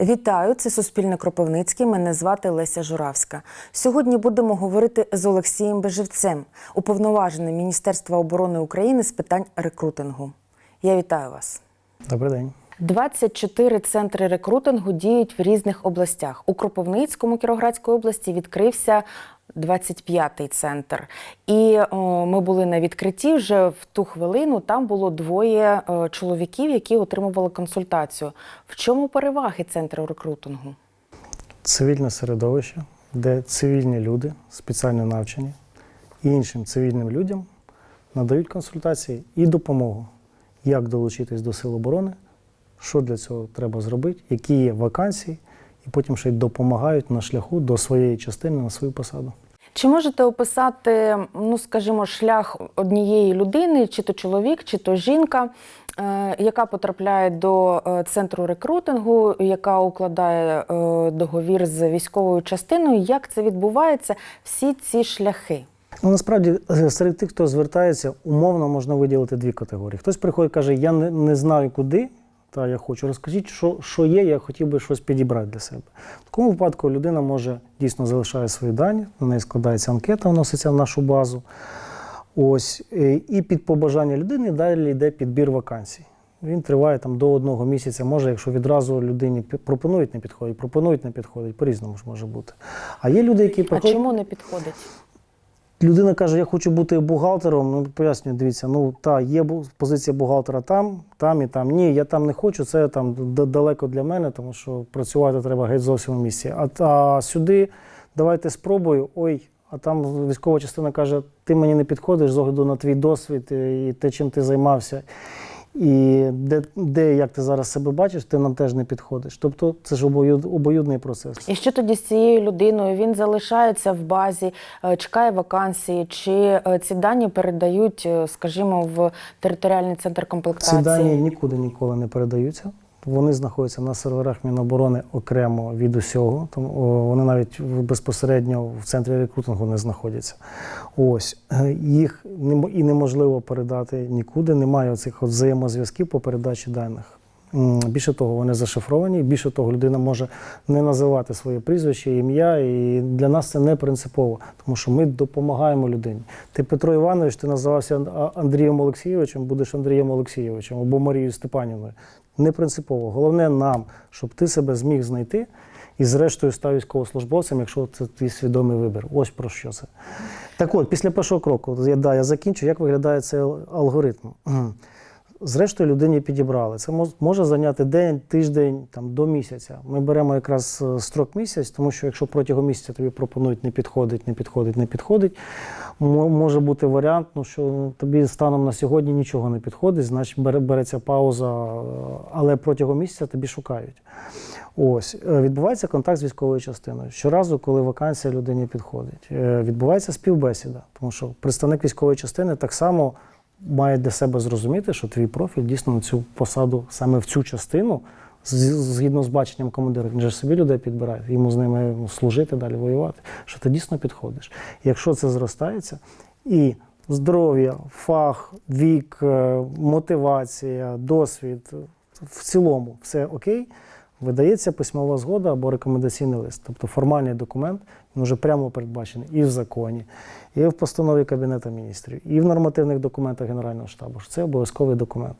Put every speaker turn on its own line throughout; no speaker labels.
Вітаю, це Суспільне Кропивницький. Мене звати Леся Журавська. Сьогодні будемо говорити з Олексієм Бежевцем, уповноваженим Міністерства оборони України з питань рекрутингу. Я вітаю вас.
Добрий день.
24 центри рекрутингу діють в різних областях. У Кропивницькому Кіроградської області відкрився 25-й центр. І о, ми були на відкритті вже в ту хвилину. Там було двоє е, чоловіків, які отримували консультацію. В чому переваги центру рекрутингу?
Цивільне середовище, де цивільні люди, спеціально навчені, іншим цивільним людям надають консультації і допомогу, як долучитись до Сил оборони, що для цього треба зробити, які є вакансії, і потім ще й допомагають на шляху до своєї частини на свою посаду.
Чи можете описати, ну скажімо, шлях однієї людини, чи то чоловік, чи то жінка, е, яка потрапляє до е, центру рекрутингу, яка укладає е, договір з військовою частиною? Як це відбувається? Всі ці шляхи?
Ну, насправді, серед тих, хто звертається, умовно можна виділити дві категорії. Хтось приходить і каже, я не, не знаю куди, та я хочу. Розкажіть, що, що є, я хотів би щось підібрати для себе. В такому випадку людина може дійсно залишає свої дані, на неї складається анкета, вноситься в нашу базу. Ось, е, і під побажання людини далі йде підбір вакансій. Він триває там до одного місяця. Може, якщо відразу людині пропонують, не підходить, пропонують, не підходить, по-різному ж може бути. А є люди, які
А чому не підходить?
Людина каже, я хочу бути бухгалтером. Ну, пояснюю, дивіться, ну та є позиція бухгалтера там, там і там. Ні, я там не хочу, це там далеко для мене, тому що працювати треба геть зовсім у місці. А, а сюди давайте спробую. Ой, а там військова частина каже, ти мені не підходиш з огляду на твій досвід і те, чим ти займався. І де, де як ти зараз себе бачиш, ти нам теж не підходиш. Тобто це ж обоюд, обоюдний процес.
І що тоді з цією людиною? Він залишається в базі, е, чекає вакансії, чи е, ці дані передають, е, скажімо, в територіальний центр комплектації?
Ці дані нікуди ніколи не передаються. Вони знаходяться на серверах Міноборони окремо від усього. Тому вони навіть безпосередньо в центрі рекрутингу не знаходяться. Ось Е, їх і неможливо передати нікуди. Немає цих взаємозв'язків по передачі даних. Більше того, вони зашифровані. Більше того, людина може не називати своє прізвище, ім'я, і для нас це не принципово, тому що ми допомагаємо людині. Ти Петро Іванович, ти називався Андрієм Олексійовичем, будеш Андрієм Олексійовичем або Марією Степанівною. Не принципово. Головне нам, щоб ти себе зміг знайти і, зрештою, став військовослужбовцем, якщо це твій свідомий вибір. Ось про що це. Так от, після першого кроку, я, да, я закінчу, як виглядає цей алгоритм. Зрештою, людині підібрали. Це мож- може зайняти день, тиждень, там, до місяця. Ми беремо якраз е, строк місяць, тому що якщо протягом місяця тобі пропонують не підходить, не підходить, не підходить, може бути варіант, ну, що тобі станом на сьогодні нічого не підходить, значить бере- береться пауза, е, але протягом місяця тобі шукають. Ось е, відбувається контакт з військовою частиною. Щоразу, коли вакансія людині підходить, відбувається співбесіда, тому що представник військової частини так само має для себе зрозуміти, що твій профіль дійсно на цю посаду, саме в цю частину, згідно з баченням командира, він же собі людей підбирає, йому з ними служити далі, воювати, що ти дійсно підходиш. Якщо це зростається і здоров'я, фах, вік, е, мотивація, досвід, в цілому все окей, видається письмова згода або рекомендаційний лист. Тобто формальний документ, він вже прямо передбачений і в законі, і в постанові Кабінету міністрів, і в нормативних документах Генерального штабу. Це обов'язковий документ.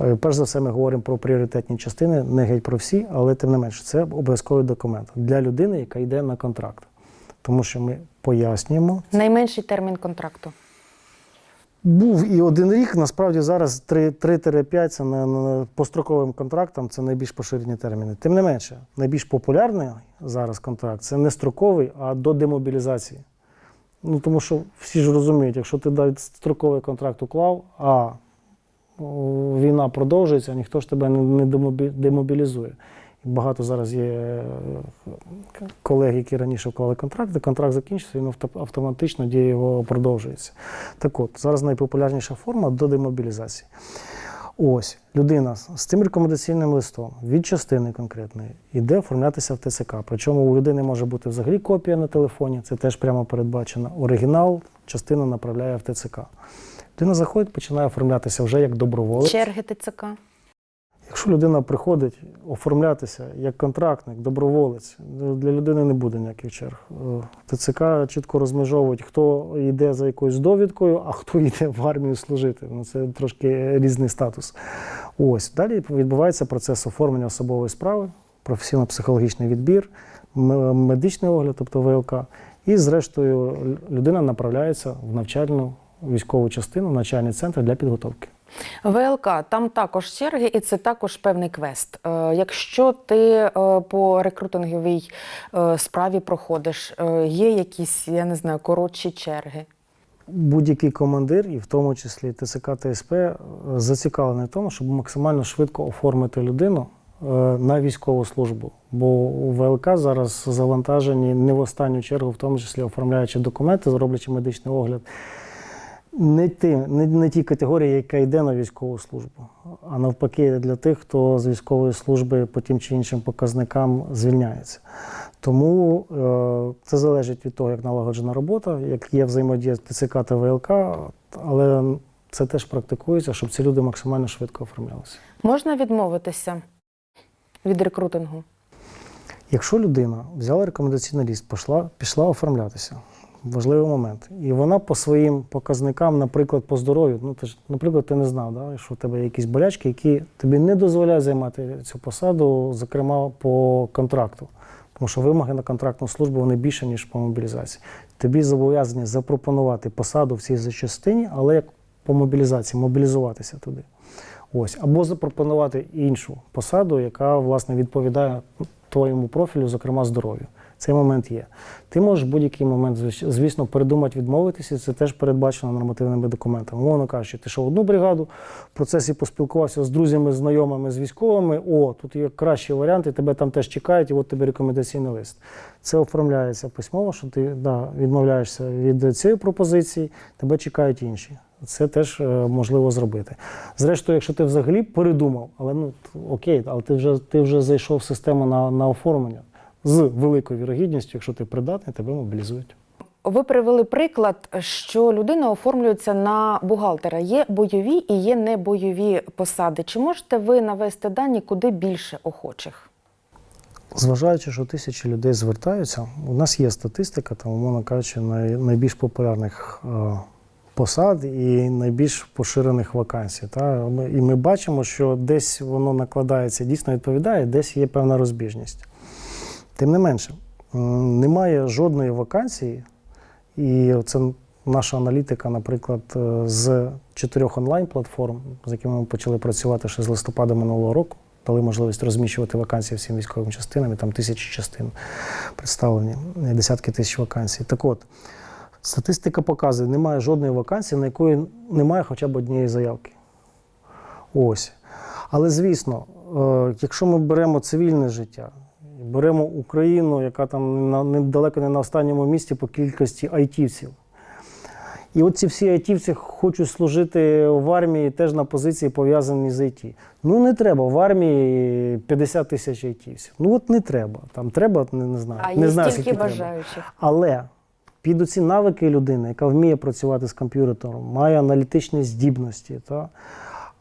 Е, Перш за все, ми говоримо про пріоритетні частини, не геть про всі, але тим не менше, це обов'язковий документ для людини, яка йде на контракт. Тому що ми пояснюємо,
Найменший термін контракту.
Був і один рік, насправді зараз 3 3-5 це на, на, по строковим контрактам це найбільш поширені терміни. Тим не менше, найбільш популярний зараз контракт це не строковий, а до демобілізації. Ну, тому що всі ж розуміють, якщо ти навіть строковий контракт уклав, а війна продовжується, ніхто ж тебе не демобілізує. Багато зараз є е, колег, які раніше вклали контракти, контракт закінчився, він авто- автоматично дія його продовжується. Так от, зараз найпопулярніша форма до демобілізації. Ось людина з цим рекомендаційним листом від частини конкретної йде оформлятися в ТЦК. Причому у людини може бути взагалі копія на телефоні, це теж прямо передбачено. Оригінал частина направляє в ТЦК. Людина заходить, починає оформлятися вже як доброволець.
Черги ТЦК.
Якщо людина приходить оформлятися як контрактник, доброволець, ну, для людини не буде ніяких черг. Е, ТЦК чітко розмежовують, хто йде за якоюсь довідкою, а хто йде в армію служити. Ну, це трошки різний статус. Ось далі відбувається процес оформлення особової справи, професійно-психологічний відбір, медичний огляд, тобто ВЛК. І, зрештою, людина направляється в навчальну військову частину, в навчальний центр для підготовки.
ВЛК, там також черги, і це також певний квест. Е, Якщо ти е, по рекрутинговій е, справі проходиш, є якісь, я не знаю, коротші черги.
Будь-який командир, і в тому числі ТСК ТСП, зацікавлений в тому, щоб максимально швидко оформити людину на військову службу. Бо ВЛК зараз завантажені не в останню чергу, в тому числі оформляючи документи, зроблячи медичний огляд. Не ті, не, не ті категорії, яка йде на військову службу, а навпаки, для тих, хто з військової служби по тим чи іншим показникам звільняється. Тому е, це залежить від того, як налагоджена робота, як є взаємодія ТЦК та ВЛК, але це теж практикується, щоб ці люди максимально швидко оформлялися.
Можна відмовитися від рекрутингу?
Якщо людина взяла рекомендаційний ліст, пішла, пішла оформлятися, важливий момент, і вона по своїм показникам, наприклад, по здоров'ю, ну ти ж, наприклад, ти не знав, да, що в тебе є якісь болячки, які тобі не дозволяють займати цю посаду, зокрема по контракту. Тому що вимоги на контрактну службу вони більше, ніж по мобілізації. Тобі зобов'язані запропонувати посаду в цій частині, але як по мобілізації, мобілізуватися туди. Ось. Або запропонувати іншу посаду, яка власне відповідає твоєму профілю, зокрема здоров'ю. Цей момент є. Ти можеш в будь-який момент, звісно, передумати відмовитися, це теж передбачено нормативними документами. Умовно кажучи, ти йшов одну бригаду, в процесі поспілкувався з друзями, знайомими, з військовими. О, тут є кращий варіант, і тебе там теж чекають, і от тобі рекомендаційний лист. Це оформляється письмово, що ти да, відмовляєшся від цієї пропозиції, тебе чекають інші. Це теж е, можливо зробити. Зрештою, якщо ти взагалі передумав, але ну окей, але ти вже ти вже зайшов в систему на, на оформлення з великою вірогідністю, якщо ти придатний, тебе мобілізують.
Ви привели приклад, що людина оформлюється на бухгалтера. Є бойові і є небойові посади. Чи можете ви навести дані, куди більше охочих?
Зважаючи, що тисячі людей звертаються, у нас є статистика, там, умовно кажучи, найбільш популярних е, посад і найбільш поширених вакансій. Та? І ми бачимо, що десь воно накладається, дійсно відповідає, десь є певна розбіжність. Тим не менше, немає жодної вакансії, і це наша аналітика, наприклад, е, з чотирьох онлайн-платформ, з якими ми почали працювати ще з листопада минулого року, дали можливість розміщувати вакансії всім військовим частинам, і там тисячі частин представлені, е, десятки тисяч вакансій. Так от, статистика показує, немає жодної вакансії, на якої немає хоча б однієї заявки. Ось. Але звісно, е, якщо ми беремо цивільне життя, беремо Україну, яка там недалеко не на останньому місці по кількості айтівців. І от ці всі айтівці хочуть служити в армії теж на позиції пов'язані з ІТ. Ну не треба в армії 50 тисяч айтівців. Ну от не треба. Там треба, не, не знаю.
А
не
є
знаю, скільки треба.
бажаючих.
Але під оці навики людини, яка вміє працювати з комп'ютером, має аналітичні здібності, та,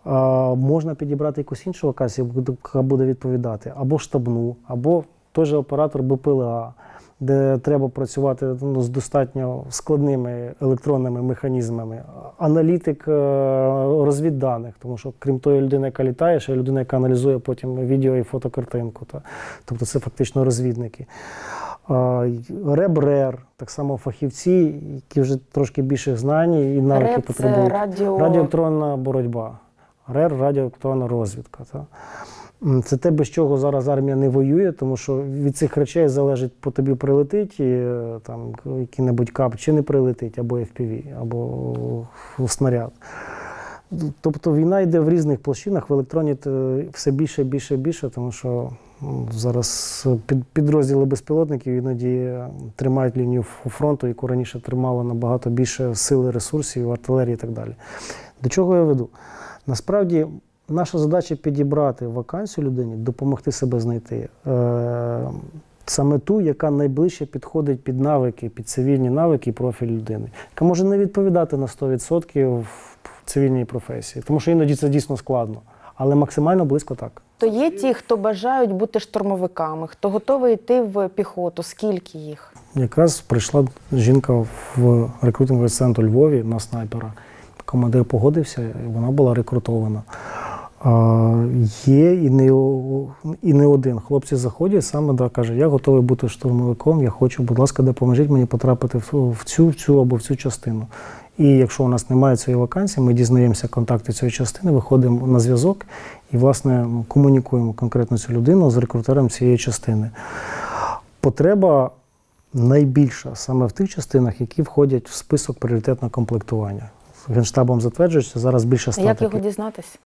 е, можна підібрати якусь іншу вакансію, яка буде відповідати, або штабну, або той же оператор БПЛА, де треба працювати ну, з достатньо складними електронними механізмами, аналітик е, розвідданих, тому що крім тої людини, яка літає, ще людина, яка аналізує потім відео і фотокартинку. Та. Тобто це фактично розвідники. Ребрер, так само фахівці, які вже трошки більше знань і навики
це
потребують.
радіо...
Радіоелектронна боротьба. РЕР радіоелектронна розвідка. Та. Це те, без чого зараз армія не воює, тому що від цих речей залежить, по тобі прилетить і, е, там, який-небудь кап, чи не прилетить, або FPV, або снаряд. Тобто війна йде в різних площинах, в електроні е, все більше, більше, більше, тому що зараз підрозділи безпілотників іноді тримають лінію фронту, яку раніше тримало набагато більше сили, ресурсів, артилерії і так далі. До чого я веду? Насправді, наша задача підібрати вакансію людині, допомогти себе знайти. Е, Саме ту, яка найближче підходить під навики, під цивільні навики і профіль людини, яка може не відповідати на 100% в цивільній професії, тому що іноді це дійсно складно. але максимально близько так.
То є ті, хто бажають бути штурмовиками, хто готовий йти в піхоту. Скільки їх?
Якраз прийшла жінка в рекрутинговий центр у Львові на снайпера. Командир погодився, і вона була рекрутована. А, є і не, і не один. Хлопці заходять, саме да, каже, я готовий бути штурмовиком, я хочу, будь ласка, допоможіть мені потрапити в, в цю, в цю або в цю частину. І якщо у нас немає цієї вакансії, ми дізнаємося контакти цієї частини, виходимо на зв'язок і, власне, комунікуємо конкретно цю людину з рекрутером цієї частини. Потреба найбільша саме в тих частинах, які входять в список пріоритетного комплектування. Генштабом затверджується зараз більше
А
ста
як його дізнатись?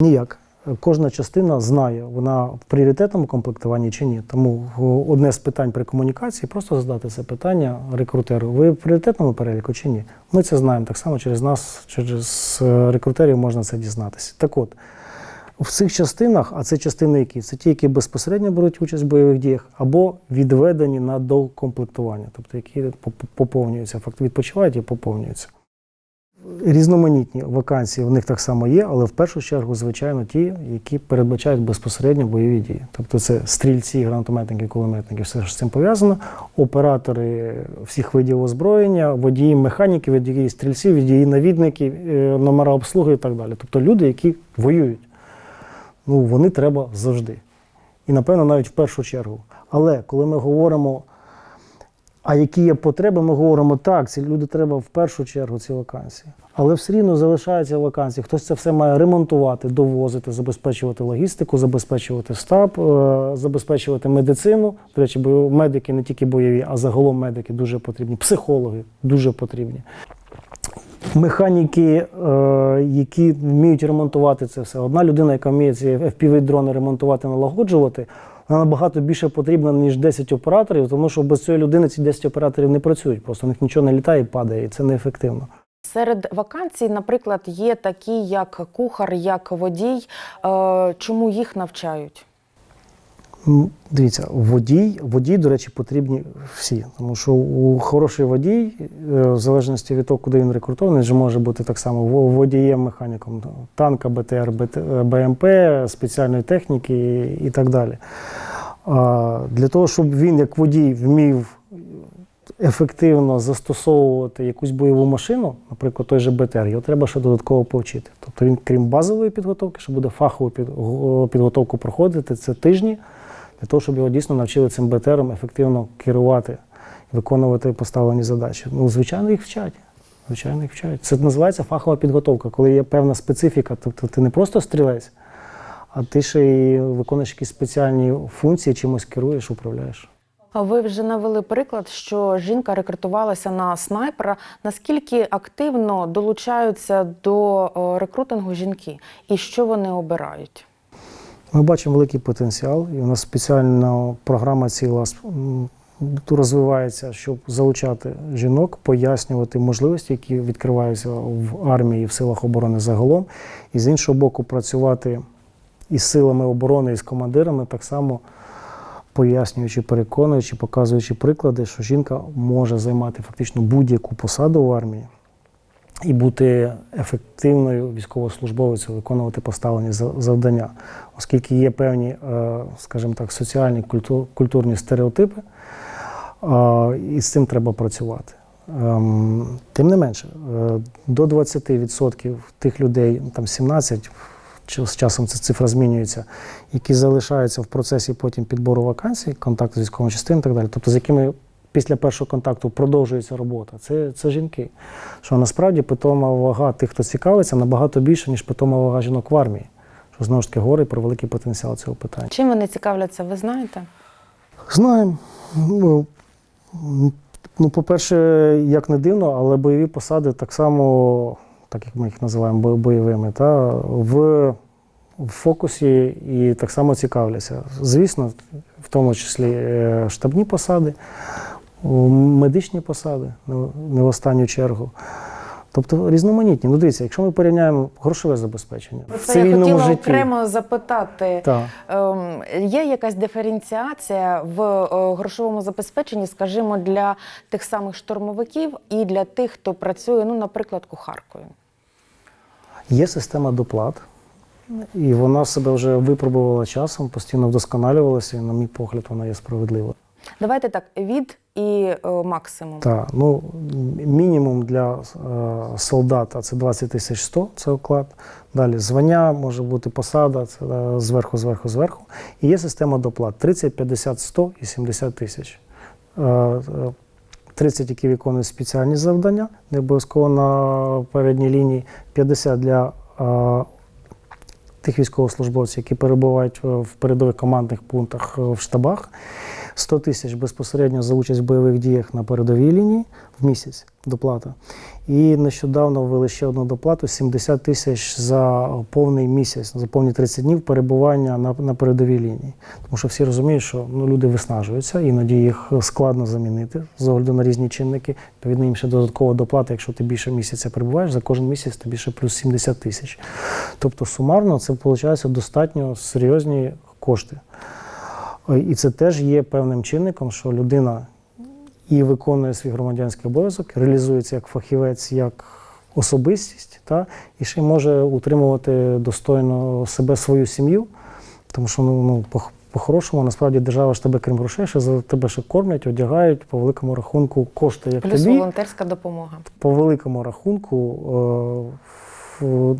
Ніяк. Кожна частина знає, вона в пріоритетному комплектуванні чи ні. Тому одне з питань при комунікації просто задати це питання рекрутеру. Ви в пріоритетному переліку чи ні? Ми це знаємо так само через нас, через е, рекрутерів можна це дізнатися. Так от, в цих частинах, а це частини які? Це ті, які безпосередньо беруть участь в бойових діях, або відведені на докомплектування, тобто які поп- поповнюються, факт відпочивають і поповнюються. Різноманітні вакансії в них так само є, але в першу чергу, звичайно, ті, які передбачають безпосередньо бойові дії. Тобто це стрільці, гранатометники, кулеметники, все що з цим пов'язано, оператори всіх видів озброєння, водії механіки, водії стрільців, водії навідники, е, номера обслуги і так далі. Тобто люди, які воюють, ну вони треба завжди. І, напевно, навіть в першу чергу. Але коли ми говоримо, а які є потреби, ми говоримо, так, ці люди треба в першу чергу ці вакансії. Але все рівно залишаються вакансії. Хтось це все має ремонтувати, довозити, забезпечувати логістику, забезпечувати штаб, е, забезпечувати медицину. До речі, бо медики не тільки бойові, а загалом медики дуже потрібні, психологи дуже потрібні. Механіки, е, які вміють ремонтувати це все. Одна людина, яка вміє ці FPV-дрони ремонтувати, налагоджувати, вона набагато більше потрібна, ніж 10 операторів, тому що без цієї людини ці 10 операторів не працюють. Просто у них нічого не літає і падає, і це неефективно.
Серед вакансій, наприклад, є такі, як кухар, як водій. Е, Чому їх навчають?
Дивіться, водій, водій, до речі, потрібні всі. Тому що у хороший водій, е, в залежності від того, куди він рекрутований, вже може бути так само водієм, механіком танка, БТР, БМП, спеціальної техніки і так далі. Для того, щоб він, як водій, вмів ефективно застосовувати якусь бойову машину, наприклад, той же БТР, його треба ще додатково повчити. Тобто він, крім базової підготовки, що буде фахову підготовку проходити, це тижні, для того, щоб його дійсно навчили цим БТРом ефективно керувати, виконувати поставлені задачі. Ну, звичайно, їх вчать. Звичайно, їх вчать. Це називається фахова підготовка, коли є певна специфіка. Тобто ти не просто стрілець, а ти ще й виконуєш якісь спеціальні функції, чимось керуєш, управляєш.
А Ви вже навели приклад, що жінка рекрутувалася на снайпера. Наскільки активно долучаються до е, рекрутингу жінки, і що вони обирають?
Ми бачимо великий потенціал, і у нас спеціальна програма ціла розвивається, щоб залучати жінок, пояснювати можливості, які відкриваються в армії, в силах оборони загалом, і з іншого боку, працювати із силами оборони, і з командирами, так само пояснюючи, переконуючи, показуючи приклади, що жінка може займати фактично будь-яку посаду в армії і бути ефективною військовослужбовицею, виконувати поставлені завдання, оскільки є певні, е, скажімо так, соціальні культурні стереотипи, і з цим треба працювати. Ем, Тим не менше, е, до 20% тих людей, там 17, з часом ця цифра змінюється, які залишаються в процесі потім підбору вакансій, контакту з військовою частиною і так далі, тобто з якими після першого контакту продовжується робота, це, це жінки. Що насправді питома вага тих, хто цікавиться, набагато більше, ніж питома вага жінок в армії. Що знову ж таки говорить про великий потенціал цього питання.
Чим вони цікавляться, ви знаєте?
Знаємо. Ну, ну, по-перше, як не дивно, але бойові посади так само, так як ми їх називаємо бойовими, та, в, в фокусі і так само цікавляться. Звісно, в тому числі е, штабні посади, медичні посади, не в- останню чергу. Тобто різноманітні. Ну, дивіться, якщо ми порівняємо грошове забезпечення
Про
в
це я
цивільному
хотіла
житті.
окремо запитати.
Так.
Ем, Є якась диференціація в е, грошовому забезпеченні, скажімо, для тих самих штурмовиків і для тих, хто працює, ну, наприклад, кухаркою.
Є система доплат, І вона себе вже випробувала часом, постійно вдосконалювалася, і, на мій погляд, вона є справедливою.
Давайте так: від і е, максимум.
Так, ну мінімум для е, солдата це 20 тисяч 100, це оклад. Далі звання, може бути посада, це е, зверху, зверху, зверху. І є система доплат 30, 50, 100 і 70 тисяч. Е, е, 30, які виконують спеціальні завдання, не обов'язково на передній лінії, 50 для е, тих військовослужбовців, які перебувають е, в передових командних пунктах е, в штабах. 100 тисяч безпосередньо за участь в бойових діях на передовій лінії в місяць доплата. І нещодавно ввели ще одну доплату 70 тисяч за повний місяць, за повні 30 днів перебування на, на передовій лінії. Тому що всі розуміють, що ну, люди виснажуються, іноді їх складно замінити з огляду на різні чинники. Відповідно, їм ще додаткова доплата, якщо ти більше місяця перебуваєш, за кожен місяць тобі ще плюс 70 тисяч. Тобто сумарно це виходить достатньо серйозні кошти. І це теж є певним чинником, що людина і виконує свій громадянський обов'язок, реалізується як фахівець, як особистість, та, і ще може утримувати достойно себе свою сім'ю, тому що ну, ну, по- по-хорошому, насправді держава ж тебе, крім грошей, ще за тебе ще кормлять, одягають по великому рахунку кошти як
Плюс
тобі,
волонтерська допомога.
по великому рахунку е,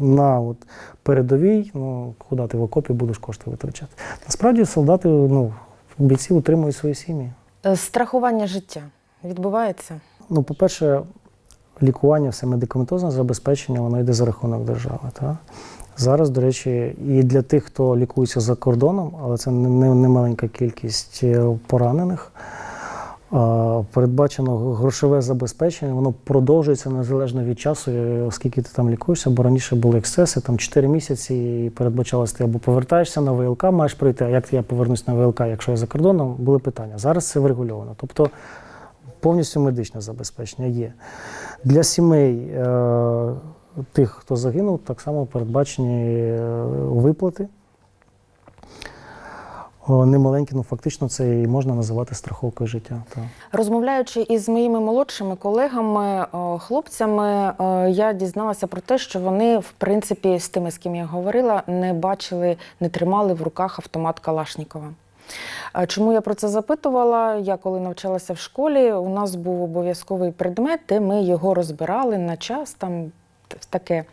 на от, передовій, ну, куди ти в окопі будеш кошти витрачати. Насправді солдати, ну, бійці утримують свої сім'ї.
Е, Страхування життя відбувається.
Ну, по-перше, лікування, все медикаментозне забезпечення, воно йде за рахунок держави. Та? Зараз, до речі, і для тих, хто лікується за кордоном, але це не, не, не маленька кількість е, поранених. Передбачено грошове забезпечення, воно продовжується незалежно від часу, е, оскільки ти там лікуєшся, бо раніше були ексцеси, там 4 місяці і передбачалось, ти або повертаєшся на ВЛК, маєш прийти, а як я повернусь на ВЛК, якщо я за кордоном, були питання. Зараз це врегульовано. Тобто повністю медичне забезпечення є. Для сімей е, тих, хто загинув, так само передбачені е, виплати. Немаленькі, ну фактично це і можна називати страховкою життя. Так.
Розмовляючи із моїми молодшими колегами, е, хлопцями, е, я дізналася про те, що вони, в принципі, з тими, з ким я говорила, не бачили, не тримали в руках автомат Калашнікова. Е, Чому я про це запитувала? Я коли навчалася в школі, у нас був обов'язковий предмет, де ми його розбирали на час там. Таке.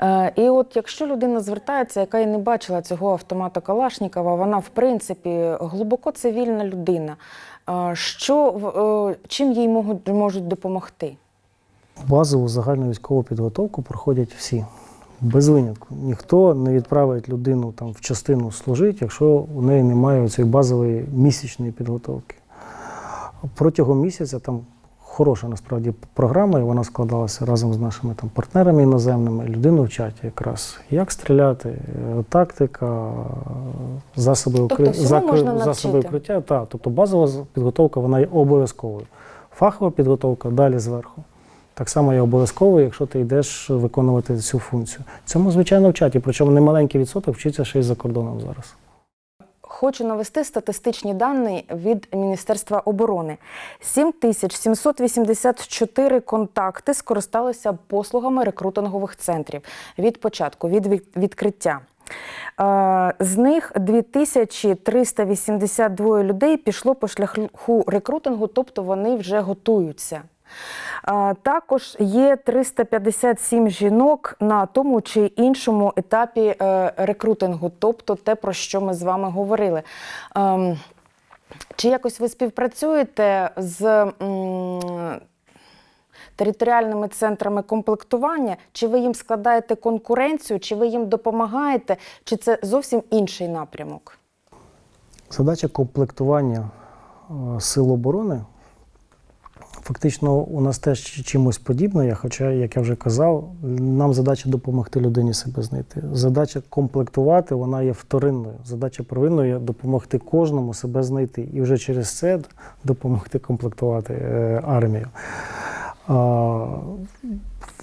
Е, І от якщо людина звертається, яка і не бачила цього автомата Калашнікова, вона в принципі глибоко цивільна людина. Е, Що, е, чим їй можуть, допомогти?
Базову загальну військову підготовку проходять всі. Без винятку. Ніхто не відправить людину там в частину служити, якщо у неї немає цієї базової місячної підготовки. Протягом місяця там хороша насправді програма, і вона складалася разом з нашими там партнерами іноземними. Людину вчать якраз як стріляти, е, тактика, засоби
Тобто
укри-
всьому
закри-
можна
засоби укриття. Так, тобто базова підготовка вона є обов'язковою. Фахова підготовка далі зверху. Так само є обов'язковою, якщо ти йдеш виконувати цю функцію. Цьому, звичайно, вчать, і причому немаленький відсоток вчиться ще й за кордоном зараз.
Хочу навести статистичні дані від Міністерства оборони. 7784 контакти скористалися послугами рекрутингових центрів від початку, від від- відкриття. Е, З них 2382 людей пішло по шляху рекрутингу, тобто вони вже готуються. Також є 357 жінок на тому чи іншому етапі е, рекрутингу, тобто те, про що ми з вами говорили. Ем, Чи якось ви співпрацюєте з територіальними центрами комплектування? Чи ви їм складаєте конкуренцію, чи ви їм допомагаєте, чи це зовсім інший напрямок?
Задача комплектування е, сил оборони фактично у нас теж чимось подібне, хоча, як я вже казав, нам задача допомогти людині себе знайти. Задача комплектувати вона є вторинною. Задача первинною є допомогти кожному себе знайти. І вже через це допомогти комплектувати е, армію.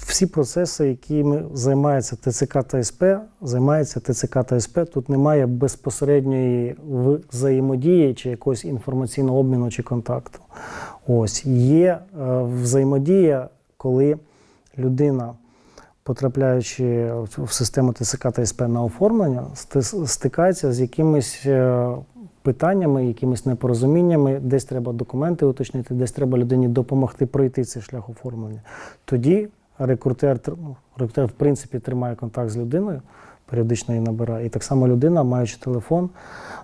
Всі процеси, якими займається ТЦК та СП, займається ТЦК та СП. Тут немає безпосередньої взаємодії чи якогось інформаційного обміну чи контакту. Ось є е, взаємодія, коли людина потрапляючи в- систему ТСК та СП на оформлення, стикається з якимись е, питаннями, якимись непорозуміннями, десь треба документи уточнити, десь треба людині допомогти пройти цей шлях оформлення. Тоді рекрутер, ну, рекрутер в принципі тримає контакт з людиною, періодично її набирає. І так само людина, маючи телефон,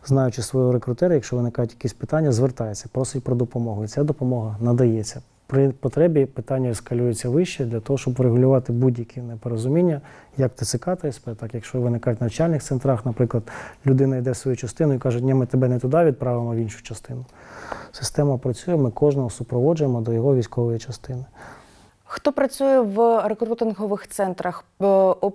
знаючи свого рекрутера, якщо виникають якісь питання, звертається, просить про допомогу. І ця допомога надається. При потребі питання ескалюється вище для того, щоб врегулювати будь-які непорозуміння, як ТЦК та СП, так якщо виникають в навчальних центрах, наприклад, людина йде в свою частину і каже, ні, ми тебе не туди відправимо, в іншу частину. Система працює, ми кожного супроводжуємо до його військової частини.
Хто працює в рекрутингових центрах?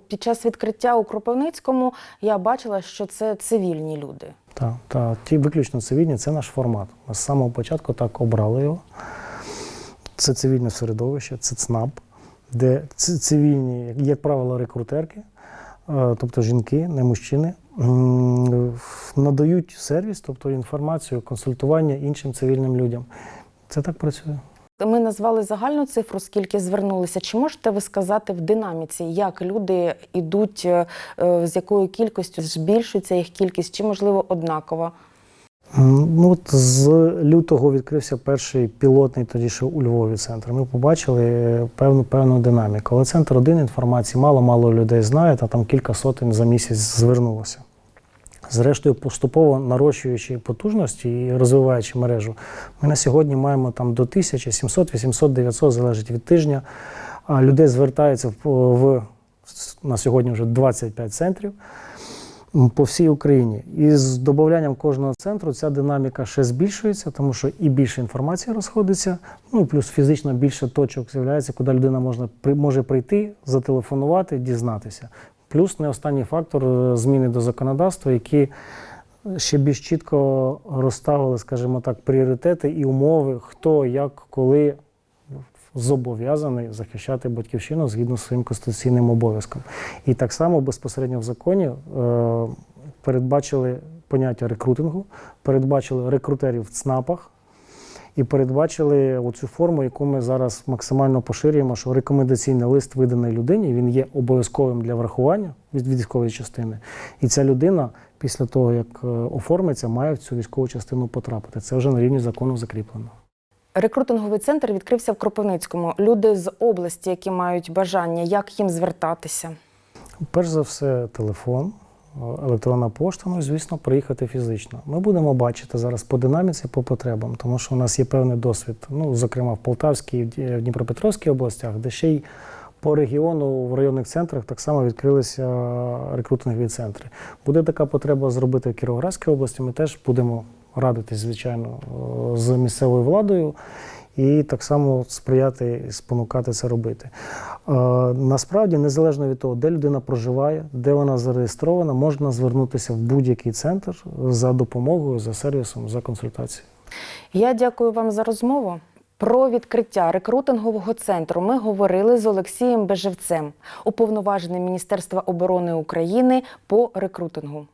Під час відкриття у Кропивницькому я бачила, що це цивільні люди.
Так, та ті виключно цивільні це наш формат. Ми з самого початку так обрали його. Це цивільне середовище, це ЦНАП, де цивільні, як правило, рекрутерки, е, тобто жінки, не мужчини, надають сервіс, тобто інформацію, консультування іншим цивільним людям. Це так працює.
Ми назвали загальну цифру, скільки звернулися. Чи можете ви сказати в динаміці, як люди йдуть, е, е, з якою кількістю збільшується їх кількість, чи можливо однакова?
Ну, от з лютого відкрився перший пілотний тоді ще у Львові центр. Ми побачили е, певну певну динаміку. Але центр один інформації мало-мало людей знає, та там кілька сотень за місяць звернулося. Зрештою, поступово нарощуючи потужності і розвиваючи мережу, ми на сьогодні маємо там до 1000, 700, 800, 900, залежить від тижня. А людей звертається в, на сьогодні вже 25 центрів по всій Україні. І з додаванням кожного центру ця динаміка ще збільшується, тому що і більше інформації розходиться, ну плюс фізично більше точок з'являється, куди людина можна, може прийти, зателефонувати, дізнатися. Плюс не останній фактор е, зміни до законодавства, які ще більш чітко розставили, скажімо так, пріоритети і умови, хто, як, коли зобов'язаний захищати батьківщину згідно з своїм конституційним обов'язком. І так само безпосередньо в законі е, передбачили поняття рекрутингу, передбачили рекрутерів в ЦНАПах. І передбачили оцю форму, яку ми зараз максимально поширюємо, що рекомендаційний лист виданий людині, він є обов'язковим для врахування від військової частини. І ця людина після того, як е, оформиться, має в цю військову частину потрапити. Це вже на рівні закону закріплено.
Рекрутинговий центр відкрився в Кропивницькому. Люди з області, які мають бажання, як їм звертатися?
Перш за все, телефон, електронна пошта, ну і, звісно, приїхати фізично. Ми будемо бачити зараз по динаміці, по потребам, тому що у нас є певний досвід, ну, зокрема в Полтавській в Дніпропетровській областях, де ще й по регіону в районних центрах так само відкрилися рекрутингові центри. Буде така потреба зробити в Кіровоградській області. Ми теж будемо радитись, звичайно, е, з місцевою владою і так само сприяти і спонукати це робити. Е, Насправді, незалежно від того, де людина проживає, де вона зареєстрована, можна звернутися в будь-який центр за допомогою, за сервісом, за консультацією.
Я дякую вам за розмову. Про відкриття рекрутингового центру ми говорили з Олексієм Бежевцем, уповноваженим Міністерства оборони України по рекрутингу.